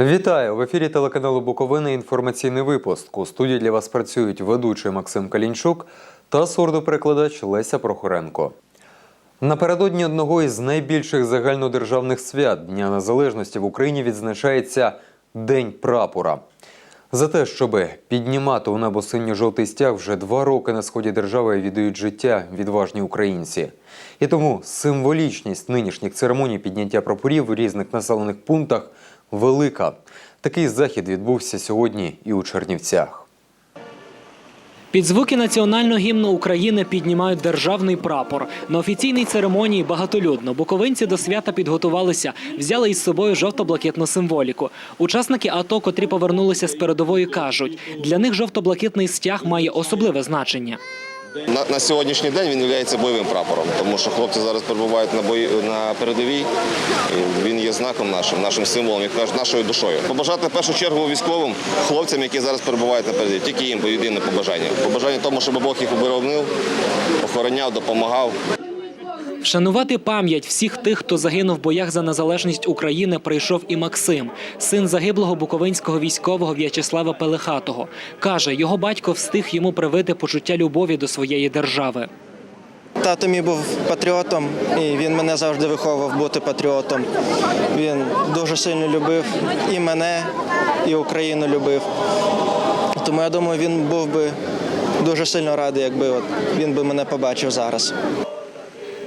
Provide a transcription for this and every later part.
Вітаю в ефірі телеканалу Буковина. Інформаційний випуск. У студії для вас працюють ведучий Максим Калінчук та сурдоперекладач Леся Прохоренко. Напередодні одного із найбільших загальнодержавних свят Дня Незалежності в Україні відзначається День прапора. За те, щоб піднімати у небо синьо-жовтий стяг, вже два роки на сході держави віддають життя відважні українці. І тому символічність нинішніх церемоній підняття прапорів у різних населених пунктах велика. Такий захід відбувся сьогодні і у Чернівцях. Під звуки національного гімну України піднімають державний прапор. На офіційній церемонії багатолюдно буковинці до свята підготувалися, взяли із собою жовто-блакитну символіку. Учасники АТО, котрі повернулися з передової, кажуть, для них жовто-блакитний стяг має особливе значення. На, на сьогоднішній день він є бойовим прапором, тому що хлопці зараз перебувають на бої на передовій. І він є знаком нашим, нашим символом, як кажуть, нашою душою. Побажати в першу чергу військовим хлопцям, які зараз перебувають на передовій, тільки їм єдине побажання. Побажання тому, щоб Бог їх оборонив, охороняв, допомагав. Вшанувати пам'ять всіх тих, хто загинув в боях за незалежність України, прийшов і Максим, син загиблого буковинського військового В'ячеслава Пелехатого. Каже, його батько встиг йому привити почуття любові до своєї держави. Тато мій був патріотом, і він мене завжди виховував бути патріотом. Він дуже сильно любив і мене, і Україну любив. Тому я думаю, він був би дуже сильно радий, якби от він би мене побачив зараз.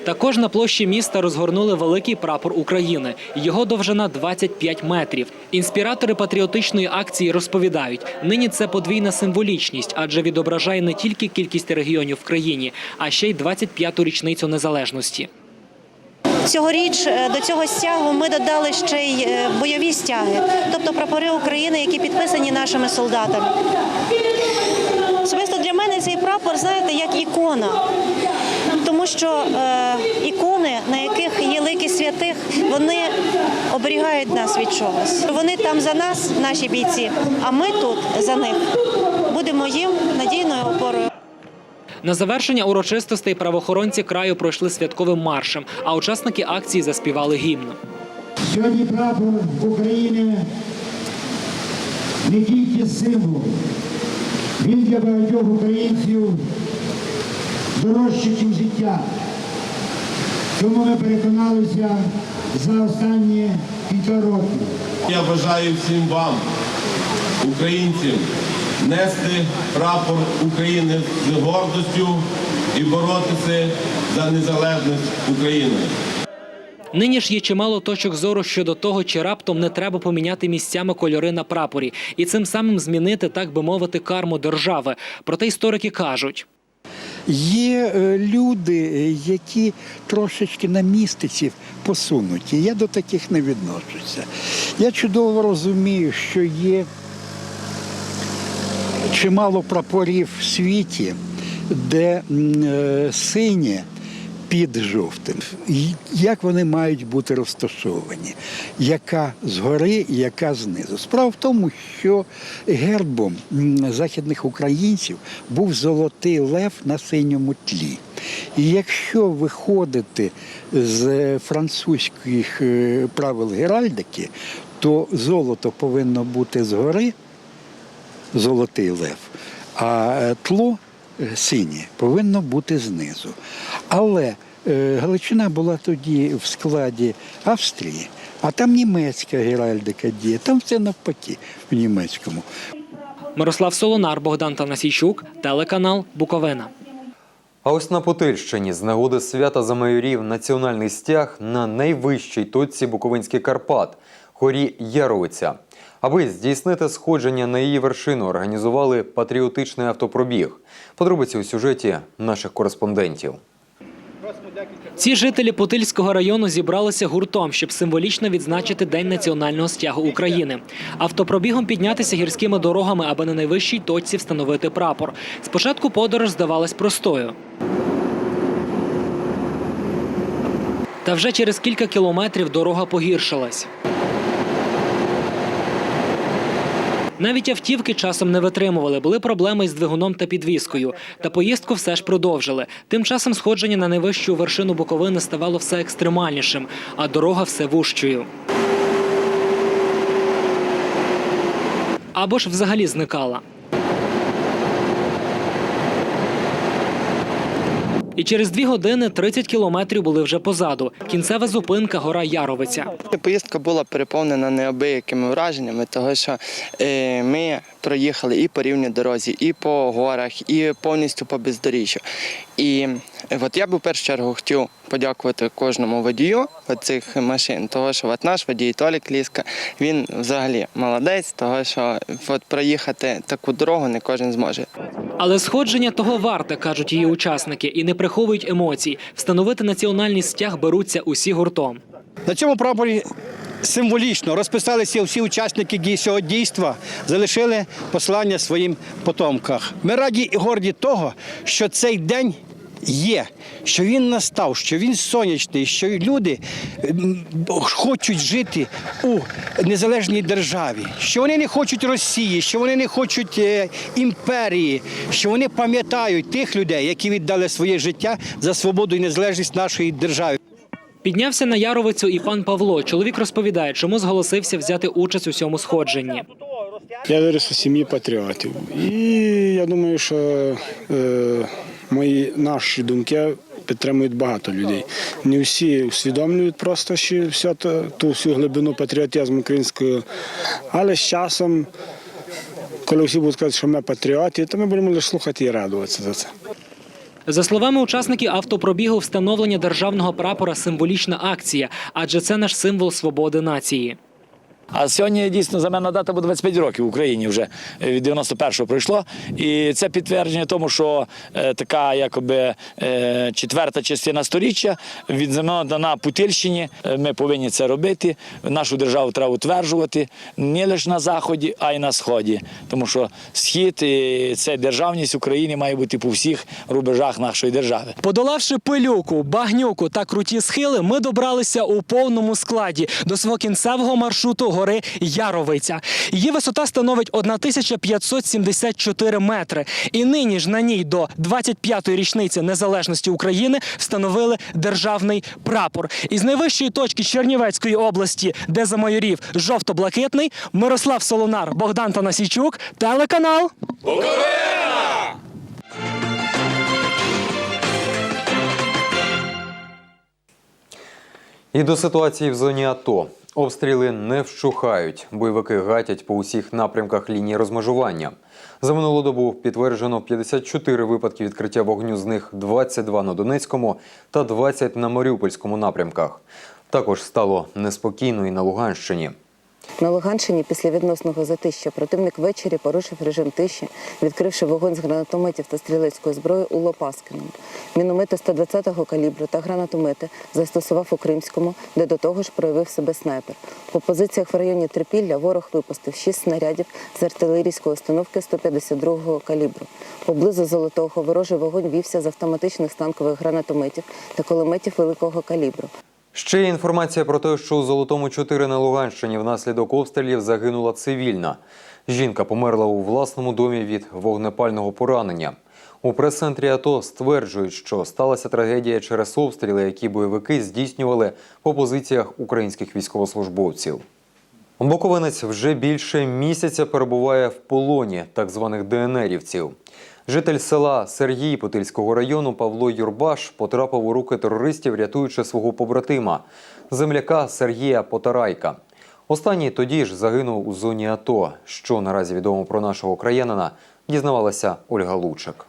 Також на площі міста розгорнули великий прапор України. Його довжина 25 метрів. Інспіратори патріотичної акції розповідають, нині це подвійна символічність, адже відображає не тільки кількість регіонів в країні, а ще й 25-ту річницю незалежності. Цьогоріч е, до цього стягу ми додали ще й е, бойові стяги, тобто прапори України, які підписані нашими солдатами. Особисто для мене цей прапор, знаєте, як ікона. Тому що е, ікони, на яких є лики святих, вони оберігають нас від чогось. Вони там за нас, наші бійці, а ми тут за них будемо їм надійною опорою. На завершення урочистостей правоохоронці краю пройшли святковим маршем, а учасники акції заспівали гімн. Сьогодні прапор України не тільки символ, він для багатьох українців дорожче, ніж життя. Цьому ми переконалися за останні кілька років. Я бажаю всім вам, українцям, нести прапор України з гордостю і боротися за незалежність України. Нині ж є чимало точок зору щодо того, чи раптом не треба поміняти місцями кольори на прапорі і цим самим змінити, так би мовити, карму держави. Проте історики кажуть. Є е, люди, е, які трошечки на містиці посунуті. Я до таких не відношуся. Я чудово розумію, що є чимало прапорів в світі, де е, синє під жовтим. Як вони мають бути розташовані? Яка згори, яка знизу? Справа в тому, що гербом західних українців був золотий лев на синьому тлі. І якщо виходити з французьких е, правил геральдики, то золото повинно бути згори, золотий лев, а е, тло синє повинно бути знизу. Але е, Галичина була тоді в складі Австрії, а там німецька геральдика діє, там все навпаки в німецькому. Мирослав Солонар, Богдан Танасійчук, телеканал Буковина. А ось на Потильщині з нагоди свята замайорів національний стяг на найвищій точці Буковинських Карпат горі Яровиця. Аби здійснити сходження на її вершину, організували патріотичний автопробіг. Подробиці у сюжеті наших кореспондентів. Ці жителі Путильського району зібралися гуртом, щоб символічно відзначити День національного стягу України. Автопробігом піднятися гірськими дорогами, аби на найвищій точці встановити прапор. Спочатку подорож здавалась простою. Та вже через кілька кілометрів дорога погіршилась. Навіть автівки часом не витримували, були проблеми із двигуном та підвіскою. Та поїздку все ж продовжили. Тим часом сходження на найвищу вершину Буковини ставало все екстремальнішим, а дорога все вужчою. або ж взагалі зникала. І через дві години 30 кілометрів були вже позаду. Кінцева зупинка гора Яровиця. Поїздка була переповнена неабиякими враженнями, тому що е, ми проїхали і по рівній дорозі, і по горах, і повністю по бездоріжжю. І от я б в першу чергу хотів подякувати кожному водію цих машин, тому що от наш водій Толік Ліска, він взагалі молодець, тому що от проїхати таку дорогу не кожен зможе. Але сходження того варте, кажуть її учасники, і не приховують емоцій. Встановити національний стяг беруться усі гуртом. На цьому прапорі символічно розписалися всі учасники цього дійства, залишили послання своїм потомкам. Ми раді і горді того, що цей день є, що він настав, що він сонячний, що люди хочуть жити у незалежній державі, що вони не хочуть Росії, що вони не хочуть е, імперії, що вони пам'ятають тих людей, які віддали своє життя за свободу і незалежність нашої держави. Піднявся на Яровицю і пан Павло. Чоловік розповідає, чому зголосився взяти участь у цьому сходженні. Я виріс у сім'ї патріотів. І я думаю, що е, мої наші думки підтримують багато людей. Не всі усвідомлюють просто ще все то, ту всю глибину патріотизму українського, але з часом, коли всі будуть казати, що ми патріоти, то ми будемо лише слухати і радуватися за це. За словами учасників автопробігу, встановлення державного прапора символічна акція, адже це наш символ свободи нації. А сьогодні дійсно за мене дата буде 25 років в Україні вже е, від 91-го пройшло. І це підтвердження тому, що е, така якоби е, четверта частина сторіччя відземлена на Путильщині. Е, Ми повинні це робити. Нашу державу треба утверджувати не лише на заході, а й на сході. Тому що схід і це державність України має бути по всіх рубежах нашої держави. Подолавши пилюку, багнюку та круті схили, ми добралися у повному складі до свого кінцевого маршруту гори Яровиця. Її висота становить 1574 метри. І нині ж на ній до 25-ї річниці незалежності України встановили державний прапор. Із найвищої точки Чернівецької області, де замайорів жовто-блакитний, Мирослав Солонар, Богдан Танасійчук, телеканал. І до ситуації в зоні АТО. Обстріли не вщухають. Бойовики гатять по усіх напрямках лінії розмежування. За минулу добу підтверджено 54 випадки відкриття вогню, з них 22 на Донецькому та 20 на Маріупольському напрямках. Також стало неспокійно і на Луганщині. На Луганщині після відносного затища противник ввечері порушив режим тиші, відкривши вогонь з гранатометів та стрілецької зброї у Лопаскиному. Міномети 120-го калібру та гранатомети застосував у Кримському, де до того ж проявив себе снайпер. По позиціях в районі Трипілля ворог випустив 6 снарядів з артилерійської установки 152-го калібру. Поблизу Золотого ворожий вогонь вівся з автоматичних станкових гранатометів та кулеметів великого калібру. Ще є інформація про те, що у Золотому 4 на Луганщині внаслідок обстрілів загинула цивільна. Жінка померла у власному домі від вогнепального поранення. У прес-центрі АТО стверджують, що сталася трагедія через обстріли, які бойовики здійснювали по позиціях українських військовослужбовців. Буковинець вже більше місяця перебуває в полоні так званих ДНРівців. Житель села Сергій Путильського району Павло Юрбаш потрапив у руки терористів, рятуючи свого побратима, земляка Сергія Потарайка. Останній тоді ж загинув у зоні АТО. Що наразі відомо про нашого краянина, дізнавалася Ольга Лучик.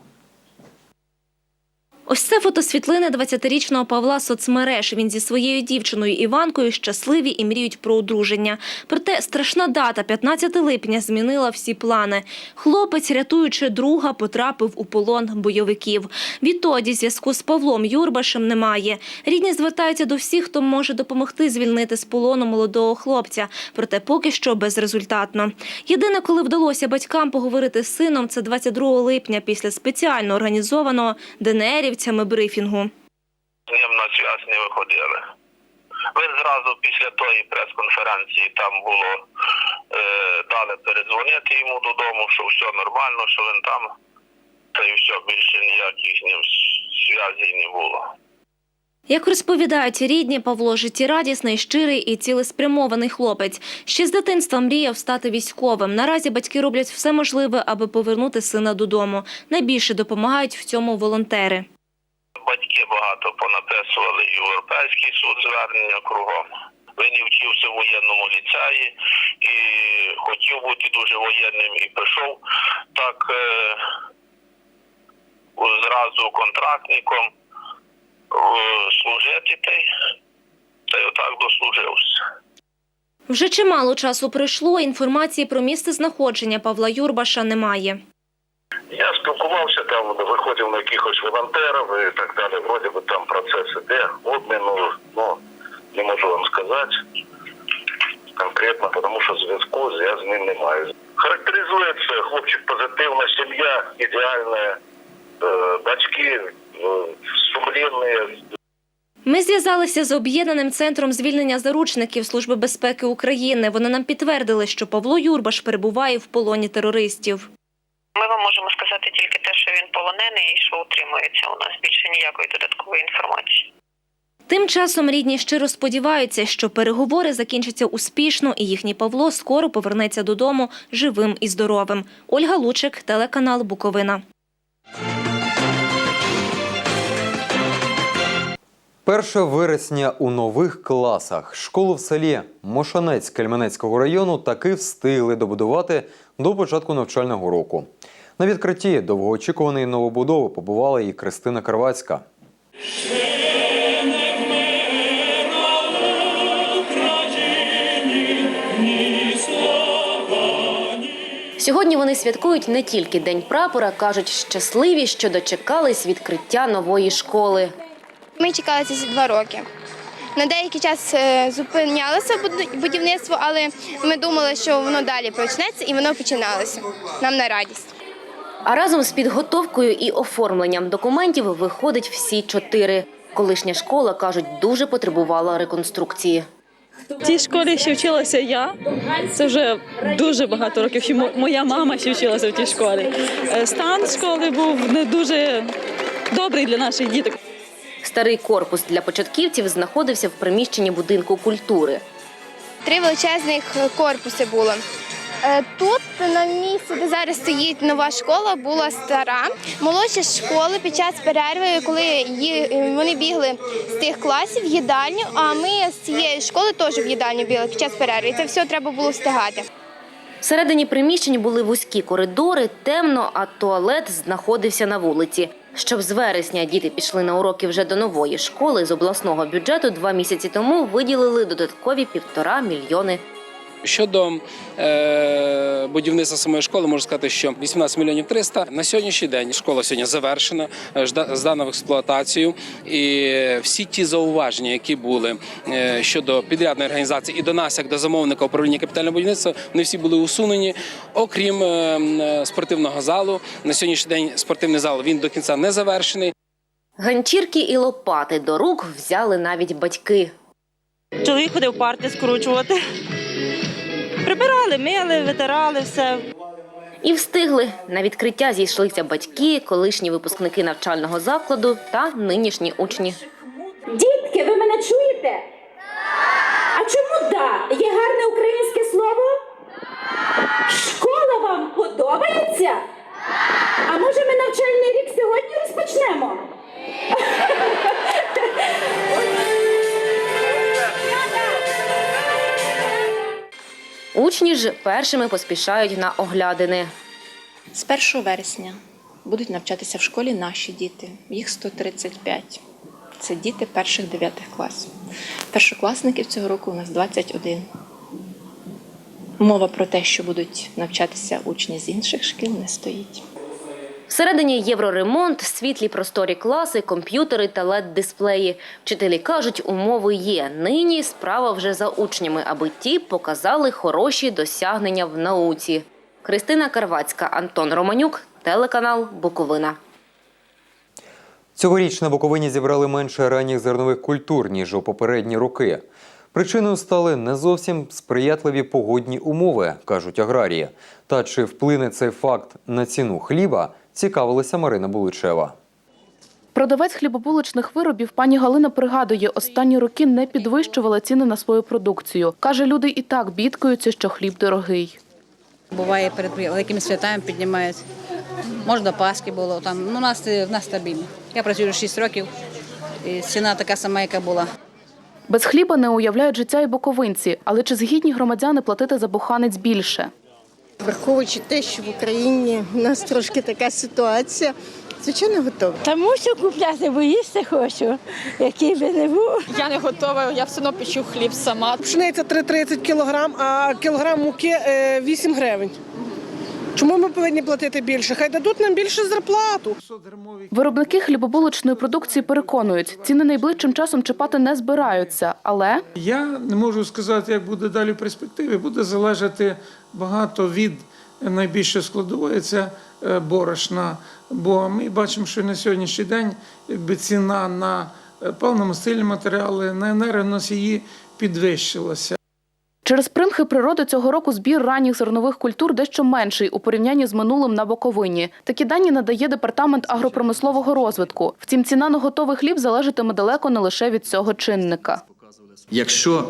Ось це фотосвітлини 20-річного Павла соцмереж. Він зі своєю дівчиною Іванкою щасливі і мріють про одруження. Проте страшна дата 15 липня змінила всі плани. Хлопець, рятуючи друга, потрапив у полон бойовиків. Відтоді зв'язку з Павлом Юрбашем немає. Рідні звертаються до всіх, хто може допомогти звільнити з полону молодого хлопця. Проте поки що безрезультатно. Єдине, коли вдалося батькам поговорити з сином, це 22 липня після спеціально організованого ДНРівцями брифінгу. з ним на зв'язок не виходили. Він зразу після тої прес-конференції там було е, дали передзвонити йому додому, що все нормально, що він там, та й все, більше ніяких з ним зв'язів не було. Як розповідають рідні, Павло життєрадісний, щирий і цілеспрямований хлопець. Ще з дитинства мріяв стати військовим. Наразі батьки роблять все можливе, аби повернути сина додому. Найбільше допомагають в цьому волонтери. Батьки багато понаписували Європейський суд звернення кругом. Він вчився в воєнному ліцеї і хотів бути дуже воєнним і пішов так е, зразу контрактником е, служити та й отак дослужився. Вже чимало часу пройшло. Інформації про місце знаходження Павла Юрбаша немає. Я спілкувався там, виходив на якихось волонтерів і так далі. Вроді би там процес іде, обміну, ну не можу вам сказати конкретно, тому що зв'язку я з ним не маю. Характеризується хлопчик позитивна сім'я, ідеальна, е, батьки е, сумлінні, Ми зв'язалися з об'єднаним центром звільнення заручників Служби безпеки України. Вони нам підтвердили, що Павло Юрбаш перебуває в полоні терористів. Ми вам можемо сказати тільки те, що він полонений і що утримується у нас. Більше ніякої додаткової інформації. Тим часом рідні щиро сподіваються, що переговори закінчаться успішно і їхній Павло скоро повернеться додому живим і здоровим. Ольга Лучик, телеканал Буковина. 1 вересня у нових класах. Школу в селі Мошанець Кельменецького району таки встигли добудувати до початку навчального року. На відкритті довгоочікуваної новобудови побувала і Кристина Карвацька. Сьогодні вони святкують не тільки День прапора, кажуть, щасливі, що дочекались відкриття нової школи. Ми чекали ці два роки. На деякий час е, зупинялося будівництво, але ми думали, що воно далі почнеться і воно починалося. Нам на радість. А разом з підготовкою і оформленням документів виходить всі чотири. Колишня школа, кажуть, дуже потребувала реконструкції. В цій школі ще вчилася я. Це вже дуже багато років. Ще моя мама ще вчилася в тій школі. Е, Стан школи був не дуже добрий для наших діток. Старий корпус для початківців знаходився в приміщенні будинку культури. Три величезних корпуси було. Е, Тут на місці, де зараз стоїть нова школа, була стара. Молодші школи під час перерви, коли ї- вони бігли з тих класів в їдальню, а ми з цієї школи теж в їдальню бігли під час перерви. І це все треба було встигати. Всередині приміщень були вузькі коридори, темно, а туалет знаходився на вулиці. Щоб з вересня діти пішли на уроки вже до нової школи з обласного бюджету два місяці тому виділили додаткові півтора мільйони Щодо е, будівництва самої школи, можу сказати, що 18 мільйонів 300. На сьогоднішній день школа сьогодні завершена, е, здана в експлуатацію. І всі ті зауваження, які були е, щодо підрядної організації і до нас, як до замовника управління капітального будівництва, вони всі були усунені. Окрім е, е, спортивного залу, на сьогоднішній день спортивний зал він до кінця не завершений. Ганчірки і лопати до рук взяли навіть батьки. Чоловік ходив парти скручувати. Прибирали, мили, витирали все. І встигли. На відкриття зійшлися батьки, колишні випускники навчального закладу та нинішні учні. Дітки, ви мене чуєте? А чому да? Є гарне українське слово? Школа Учні ж першими поспішають на оглядини. З 1 вересня будуть навчатися в школі наші діти. Їх 135. Це діти перших дев'ятих класів. Першокласників цього року у нас 21. Мова про те, що будуть навчатися учні з інших шкіл, не стоїть. Всередині євроремонт, світлі просторі класи, комп'ютери та лед-дисплеї. Вчителі кажуть, умови є. Нині справа вже за учнями, аби ті показали хороші досягнення в науці. Христина Карвацька, Антон Романюк, телеканал Буковина. Цьогоріч на Буковині зібрали менше ранніх зернових культур, ніж у попередні роки. Причиною стали не зовсім сприятливі погодні умови, кажуть аграрії. Та чи вплине цей факт на ціну хліба, цікавилася Марина Буличева. Продавець хлібобулочних виробів пані Галина пригадує, останні роки не підвищувала ціни на свою продукцію. Каже, люди і так бідкаються, що хліб дорогий. Буває перед великими святами піднімають. Може, до Пасхи було там. Ну, у нас в нас стабільно. Я працюю 6 років, і ціна така сама, яка була. Без хліба не уявляють життя і буковинці, але чи згідні громадяни платити за буханець більше? Враховуючи те, що в Україні в нас трошки така ситуація, звичайно, готова. Та мушу купляти, бо їсти хочу, який би не був. Я не готова, я все одно печу хліб сама. Пшениця 3,30 кілограм, а кілограм муки е, 8 гривень. Чому ми повинні платити більше? Хай дадуть нам більше зарплату. Виробники хлібобулочної продукції переконують, ціни найближчим часом чіпати не збираються, але Я не можу сказати, як буде далі в перспективі. Буде залежати багато від найбільшої складової це е, борошна. Бо ми бачимо, що на сьогоднішній день якби ціна на е, паливно-мастильні матеріали, на енергоносії підвищилася. Через примхи природи цього року збір ранніх зернових культур дещо менший у порівнянні з минулим на Буковині. Такі дані надає департамент агропромислового розвитку. Втім, ціна на готовий хліб залежатиме далеко не лише від цього чинника. Якщо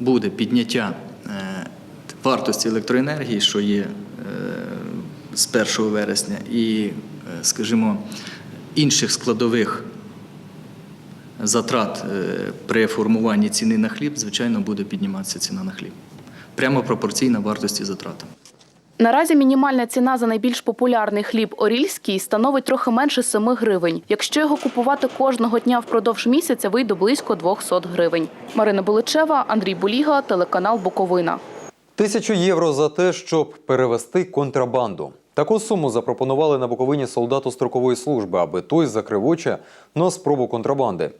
буде підняття е, вартості електроенергії, що є е, з 1 вересня, і, е, скажімо, інших складових затрат е, при формуванні ціни на хліб, звичайно, буде підніматися ціна на хліб. Прямо пропорційна вартості затратам. Наразі мінімальна ціна за найбільш популярний хліб орільський становить трохи менше 7 гривень. Якщо його купувати кожного дня впродовж місяця, вийде близько 200 гривень. Марина Буличева, Андрій Буліга, телеканал Буковина. Тисячу євро за те, щоб перевести контрабанду. Таку суму запропонували на Буковині солдату строкової служби, аби той закрив очі на спробу контрабанди.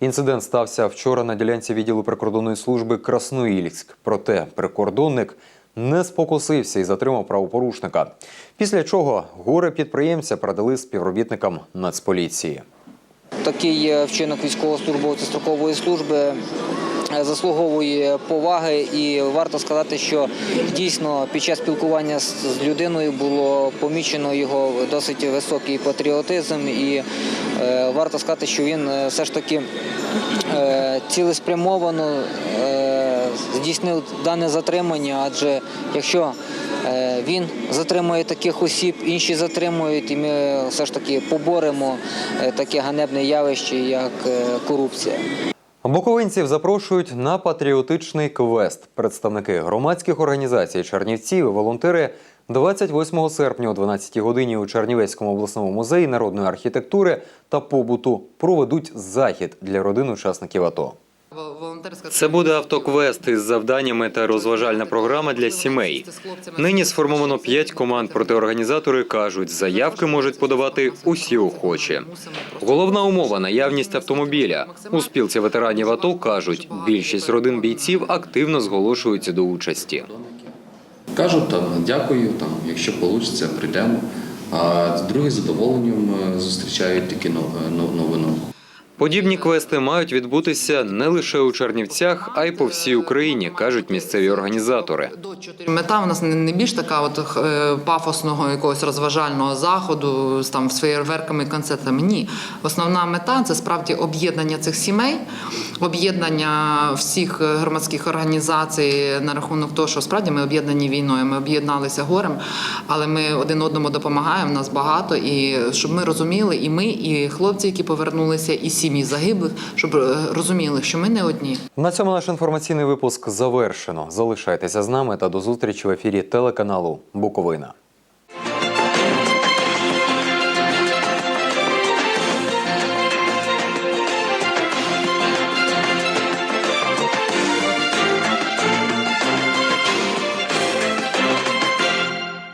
Інцидент стався вчора на ділянці відділу прикордонної служби Красноїльськ. Проте прикордонник не спокусився і затримав правопорушника. Після чого горе підприємця передали співробітникам Нацполіції. Такий е, вчинок військовослужбовця строкової служби заслуговує поваги, і варто сказати, що дійсно під час спілкування з людиною було помічено його досить високий патріотизм, і е, варто сказати, що він е, все ж таки е, цілеспрямовано е, здійснив дане затримання, адже якщо е, він затримує таких осіб, інші затримують, і ми все ж таки поборемо е, таке ганебне явище, як е, корупція. Буковинців запрошують на патріотичний квест. Представники громадських організацій Чернівці і волонтери 28 серпня о 12 годині у Чернівецькому обласному музеї народної архітектури та побуту проведуть захід для родин учасників АТО. Це буде автоквест із завданнями та розважальна програма для сімей. Нині сформовано п'ять команд, проте організатори кажуть, заявки можуть подавати усі охочі. Головна умова наявність автомобіля. У спілці ветеранів АТО кажуть, більшість родин бійців активно зголошуються до участі. Кажуть, там, дякую, там, якщо вийде, прийдемо. А другі з задоволенням е, зустрічають такі нов- новину. Подібні квести мають відбутися не лише у Чернівцях, а й по всій Україні, кажуть місцеві організатори. Мета у нас не більш така от е, пафосного якогось розважального заходу з там з феєрверками концертами. Ні, основна мета це справді об'єднання цих сімей, об'єднання всіх громадських організацій на рахунок того, що справді ми об'єднані війною. Ми об'єдналися горем, але ми один одному допомагаємо. Нас багато, і щоб ми розуміли, і ми, і хлопці, які повернулися, і сім'ї загиблих, щоб е, розуміли, що ми не одні. На цьому наш інформаційний випуск завершено. Залишайтеся з нами та до зустрічі в ефірі телеканалу Буковина.